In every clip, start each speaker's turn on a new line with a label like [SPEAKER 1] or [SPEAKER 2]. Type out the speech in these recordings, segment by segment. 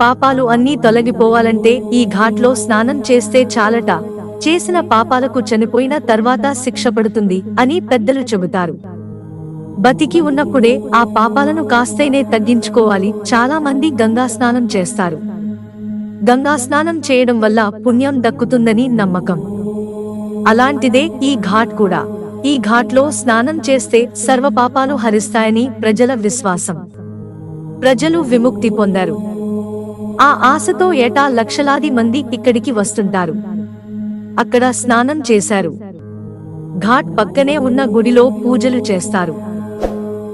[SPEAKER 1] పాపాలు అన్నీ తొలగిపోవాలంటే ఈ ఘాట్లో స్నానం చేస్తే చాలట. చేసిన పాపాలకు చనిపోయిన తర్వాత శిక్ష పడుతుంది అని పెద్దలు చెబుతారు. బతికి ఉన్నప్పుడే ఆ పాపాలను కాస్తైనే తగ్గించుకోవాలి. చాలా మంది గంగా స్నానం చేస్తారు. గంగా స్నానం చేయడం వల్ల పుణ్యం దక్కుతుందని నమ్మకం. అలాంటిదే ఈ ఘాట్ కూడా. ఈ ఘాట్లో స్నానం చేస్తే సర్వ పాపాలు హరిస్తాయని ప్రజల విశ్వాసం. ప్రజలు విముక్తి పొందారు. ఆ ఆశతో ఏటా లక్షలాది మంది ఇక్కడికి వస్తుంటారు. అక్కడ స్నానం చేశారు. ఘాట్ పక్కనే ఉన్న గుడిలో పూజలు చేస్తారు.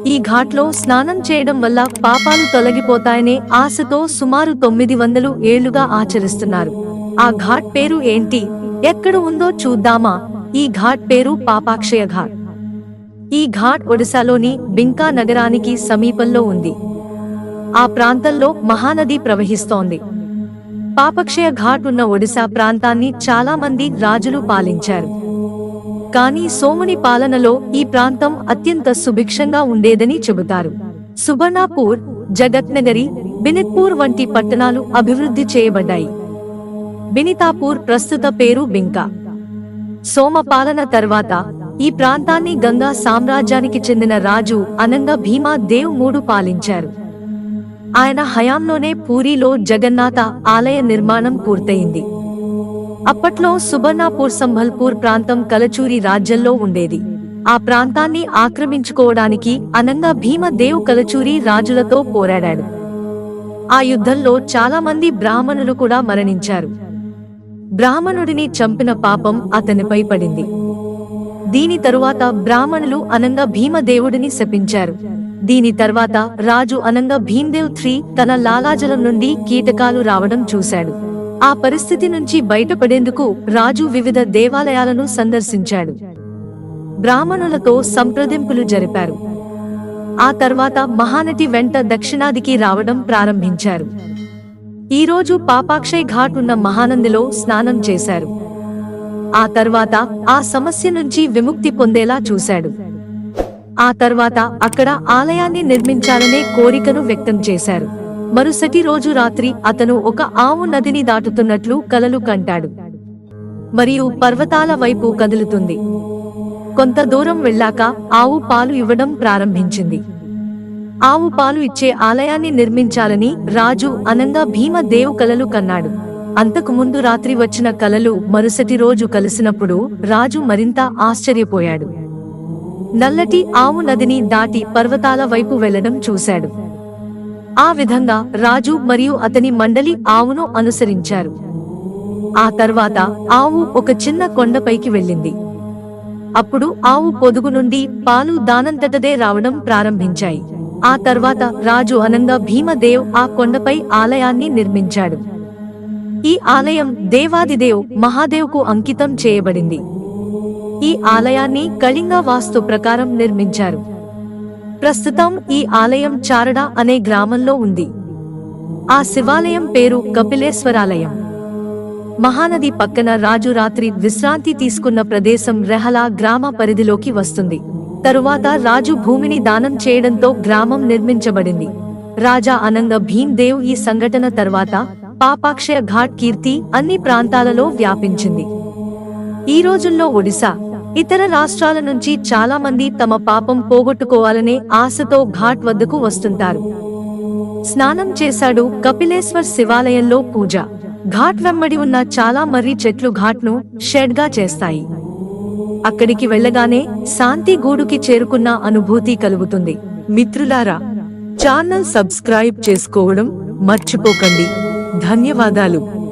[SPEAKER 1] ఈ ఘాట్లో స్నానం చేయడం వల్ల పాపాలు తొలగిపోతాయనే ఆశతో సుమారు తొమ్మిది వందలు ఏళ్ళుగా ఆచరిస్తున్నారు. ఆ ఘాట్ పేరు ఏంటి? ఎక్కడ ఉందో చూద్దామా? ఈ ఘాట్ పేరు పాపాక్షయ ఘాట్. ఈ ఘాట్ ఒడిశాలోని బింకా నగరానికి సమీపంలో ఉంది. ఆ ప్రాంతంలో మహానది ప్రవహిస్తోంది. పాపక్షయ ఘాట్ ఉన్న ఒడిశా ప్రాంతాన్ని చాలా మంది రాజులు పాలించారు. కానీ సోముని పాలనలో ఈ ప్రాంతం అత్యంత సుభిక్షంగా ఉండేదని చెబుతారు. సుబర్ణాపూర్ జగత్నగరి బినిత్పూర్ వంటి పట్టణాలు అభివృద్ధి చేయబడ్డాయి. బినితాపూర్ ప్రస్తుత పేరు బింకా. సోమ పాలన తర్వాత ఈ ప్రాంతాన్ని గంగా సామ్రాజ్యానికి చెందిన రాజు అనంగ భీమా దేవ్ మూడు పాలించారు. ఆయన హయాంలోనే పూరిలో జగన్నాథ ఆలయ నిర్మాణం పూర్తయింది. అప్పట్లో సుబర్ణాపూర్ సంభల్పూర్ ప్రాంతం కలచూరి రాజ్యంలో ఉండేది. ఆ ప్రాంతాన్ని ఆక్రమించుకోవడానికి అనంగా భీమదేవ్ కలచూరి రాజులతో పోరాడాడు. ఆ యుద్ధంలో చాలా మంది బ్రాహ్మణులు కూడా మరణించారు. బ్రాహ్మణుడిని చంపిన పాపం అతనిపై పడింది. దీని తరువాత బ్రాహ్మణులు అనంగా భీమదేవుడిని శపించారు. దీని తర్వాత రాజు అనంగా భీమ్దేవ్ త్రీ తన లాలాజలం నుండి కీటకాలు రావడం చూశాడు. ఆ పరిస్థితి నుంచి బయటపడేందుకు రాజు వివిధ దేవాలయాలను సందర్శించాడు. బ్రాహ్మణులతో సంప్రదింపులు జరిపారు. ఆ తర్వాత మహానటి వెంట దక్షిణాదికి రావడం ప్రారంభించారు. ఈ రోజు పాపాక్షయ్ ఘాట్ ఉన్న మహానందిలో స్నానం చేశారు. ఆ తర్వాత ఆ సమస్య నుంచి విముక్తి పొందేలా చూశాడు. ఆ తర్వాత అక్కడ ఆలయాన్ని నిర్మించాలనే కోరికను వ్యక్తం చేశారు. మరుసటి రోజు రాత్రి అతను ఒక ఆవు నదిని దాటుతున్నట్లు కలలు కంటాడు. మరియు పర్వతాల వైపు కదులుతుంది. కొంత దూరం వెళ్ళాక ఆవు పాలు ఇవ్వడం ప్రారంభించింది. ఆవు పాలు ఇచ్చే ఆలయాన్ని నిర్మించాలని రాజు అనంగా భీమదేవు కలలు కన్నాడు. అంతకు ముందు రాత్రి వచ్చిన కలలు మరుసటి రోజు కలిసినప్పుడు రాజు మరింత ఆశ్చర్యపోయాడు. నల్లటి ఆవు నదిని దాటి పర్వతాల వైపు వెళ్ళడం చూశాడు. ఆ విధంగా రాజు మరియు అతని మండలి ఆవును అనుసరించారు. ఆ తర్వాత ఆవు ఒక చిన్న కొండపైకి వెళ్ళింది. అప్పుడు ఆవు పొదుగు నుండి పాలు దానంతటదే రావడం ప్రారంభించాయి. ఆ తర్వాత రాజు అనంగా భీమదేవ్ ఆ కొండపై ఆలయాన్ని నిర్మించాడు. ఈ ఆలయం దేవాదిదేవ్ మహాదేవ్కు అంకితం చేయబడింది. ఈ ఆలయాన్ని కళింగ వాస్తు ప్రకారం నిర్మించారు. ప్రస్తుతం ఈ ఆలయం చారడ అనే గ్రామంలో ఉంది. ఆ శివాలయం పేరు కపిలేశ్వరాలయం. మహానది పక్కన రాజు రాత్రి విశ్రాంతి తీసుకున్న ప్రదేశం రెహలా గ్రామ పరిధిలోకి వస్తుంది. తరువాత రాజు భూమిని దానం చేయడంతో గ్రామం నిర్మించబడింది. రాజా అనంద భీమ్ దేవ్ ఈ సంఘటన తర్వాత పాపాక్షయ ఘాట్ కీర్తి అన్ని ప్రాంతాలలో వ్యాపించింది. ఈ రోజుల్లో ఒడిశా ఇతర రాష్ట్రాల నుంచి చాలా మంది తమ పాపం పోగొట్టుకోవాలనే ఆశతో ఘాట్ వద్దకు వస్తుంటారు. స్నానం చేశాడు కపిలేశ్వర్ శివాలయంలో పూజ. ఘాట్ వెంబడి ఉన్న చాలా మర్రి చెట్లు ఘాట్ను షెడ్గా చేస్తాయి. అక్కడికి వెళ్ళగానే శాంతి గూడుకి చేరుకున్న అనుభూతి కలుగుతుంది. మిత్రులారా ఛానల్ సబ్స్క్రైబ్ చేసుకోవడం మర్చిపోకండి. ధన్యవాదాలు.